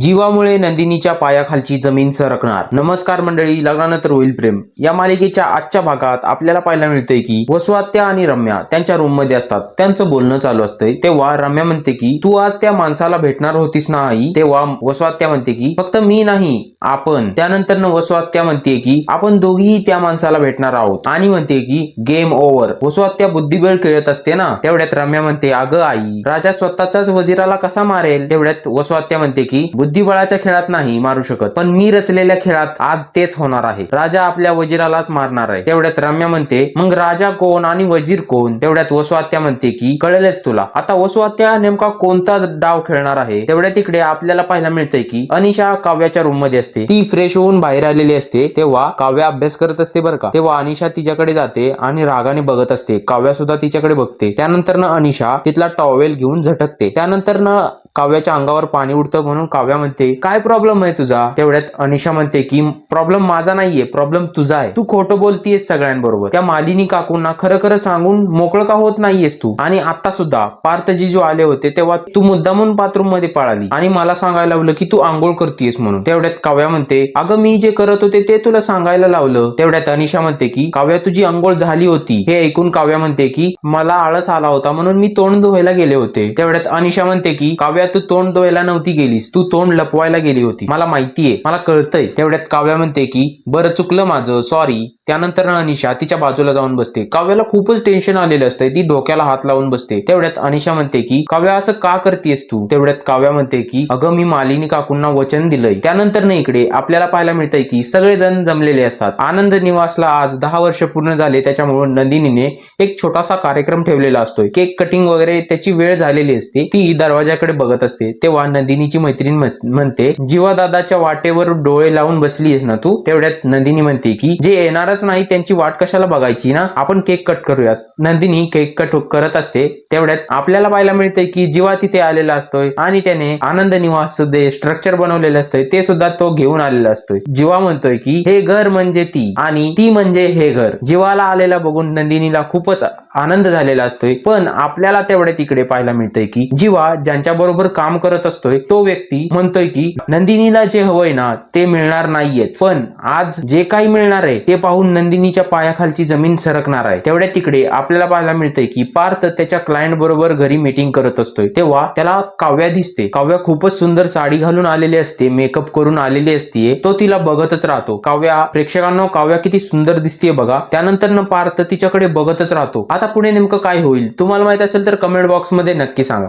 जीवामुळे नंदिनीच्या पायाखालची जमीन सरकणार. नमस्कार मंडळी लग्नानंतर होईल प्रेम. या मालिकेच्या आजच्या भागात आपल्याला पाहायला मिळतंय की वसुआत्या आणि रम्या त्यांच्या रूममध्ये असतात. त्यांचं बोलणं चालू असतंय. तेव्हा रम्या म्हणते की तू आज त्या माणसाला भेटणार होतीस ना आई तेव्हा वसुआत्या म्हणते की फक्त मी नाही आपण. त्यानंतर न वसुआत्या म्हणते की आपण दोघीही त्या माणसाला भेटणार आहोत. आणि म्हणते की गेम ओव्हर वसुआत्या बुद्धिबळ खेळत असते ना तेवढ्यात रम्या म्हणते अगं आई राजा स्वतःच्याच वजिराला कसा मारेल? तेवढ्यात वसुआत्या म्हणते की बुद्धिबळाच्या खेळात नाही मारू शकत. पण मी रचलेल्या खेळात आज तेच होणार आहे. राजा आपल्या वजिरालाच मारणार आहे. तेवढ्यात रम्या म्हणते मग राजा कोण आणि वजीर कोण? तेवढ्यात वसुआत्या म्हणते की कळलेच तुला. आता वसुआत्या नेमका कोणता डाव खेळणार आहे? तेवढ्या तिकडे आपल्याला पाहायला मिळतंय की अनिशा काव्याच्या रूममध्ये असते. ती फ्रेश होऊन बाहेर आलेली असते. तेव्हा काव्या अभ्यास करत असते बरं का. तेव्हा अनिशा तिच्याकडे जाते आणि रागाने बघत असते. काव्या सुद्धा तिच्याकडे बघते. त्यानंतर ना अनिशा तिथला टॉवेल घेऊन झटकते. त्यानंतर ना काव्याच्या अंगावर पाणी उडतं म्हणून काव्या म्हणते काय प्रॉब्लेम आहे तुझा? तेवढ्यात अनिशा म्हणते की प्रॉब्लेम माझा नाहीये प्रॉब्लेम तुझा आहे. तू खोटं बोलतीयस सगळ्यांबरोबर. त्या मालिनी काकूंना खरं खरं सांगून मोकळं का होत नाहीयेस तू? आणि आता सुद्धा पार्थजी जो आले होते तेव्हा तू मुद्दामून बाथरूममध्ये पळाली. आणि मला सांगायला लावलं की तू आंघोळ करतेस म्हणून. तेवढ्यात काव्या म्हणते अगं मी जे करत होते ते तुला सांगायला लावलं. तेवढ्यात अनिशा म्हणते की काव्या तुझी आंघोळ झाली होती. हे ऐकून काव्या म्हणते की मला आळस आला होता म्हणून मी तोंड धुवायला गेले होते. तेवढ्यात अनिशा म्हणते की काव्या तू तोंड धुवायला नव्हती गेलीस. तू तोंड लपवायला गेली होती. मला माहितीये मला कळतंय. तेवढ्यात काव्या म्हणते की बरं चुकलं माझं. सॉरी त्यानंतर अनिशा तिच्या बाजूला जाऊन बसते. काव्याला खूपच टेन्शन आलेलं असतंय. ती डोक्याला हात लावून बसते. तेवढ्यात अनिशा म्हणते की काव्या असं का करतेस तू? तेवढ्यात काव्या म्हणते की अगं मी मालिनी काकूंना वचन दिलंय. त्यानंतर ना इकडे आपल्याला पाहायला मिळतंय की सगळेजण जमलेले असतात. आनंद निवासला आज दहा वर्ष पूर्ण झाले. त्याच्यामुळे नंदिनीने एक छोटासा कार्यक्रम ठेवलेला असतोय. केक कटिंग वगैरे त्याची वेळ झालेली असते. ती दरवाजाकडे बघत असते. तेव्हा नंदिनीची मैत्रीण म्हणते जीवादादाच्या वाटेवर डोळे लावून बसलीयस ना तू? तेवढ्यात नंदिनी म्हणते की जे येणार येणारच नाही त्यांची वाट कशाला बघायची ना? आपण केक कट करूयात. नंदिनी केक कट करत असते. तेवढ्यात आपल्याला पाहायला मिळते की जीवा तिथे आलेला असतोय आणि त्याने आनंद निवास जे स्ट्रक्चर बनवलेलं असतंय. ते सुद्धा तो घेऊन आलेला असतोय. जीवा म्हणतोय की हे घर म्हणजे ती आणि ती म्हणजे हे घर. जीवाला आलेला बघून नंदिनीला खूपच आनंद झालेला असतोय. पण आपल्याला तेवढ्या तिकडे पाहायला मिळतंय की जीवा ज्यांच्या बरोबर काम करत असतोय तो व्यक्ती म्हणतोय की नंदिनीला जे हवंय ना ते मिळणार नाहीये पण आज जे काही मिळणार आहे ते पाहून नंदिनीच्या पायाखालची जमीन सरकणार आहे. तेवढ्या तिकडे आपल्याला पाहायला मिळतंय की पार्थ त्याच्या क्लायंट बरोबर घरी मीटिंग करत असतोय. तेव्हा त्याला काव्या दिसते. काव्या खूपच सुंदर साडी घालून आलेली असते मेकअप करून आलेली असते तो तिला बघतच राहतो. काव्या प्रेक्षकांना काव्या किती सुंदर दिसते बघा. त्यानंतर न पार्थ तिच्याकडे बघतच राहतो. आता पुढे नेमकं काय होईल? तुम्हाला माहीत असेल तर कमेंट बॉक्समध्ये नक्की सांगा.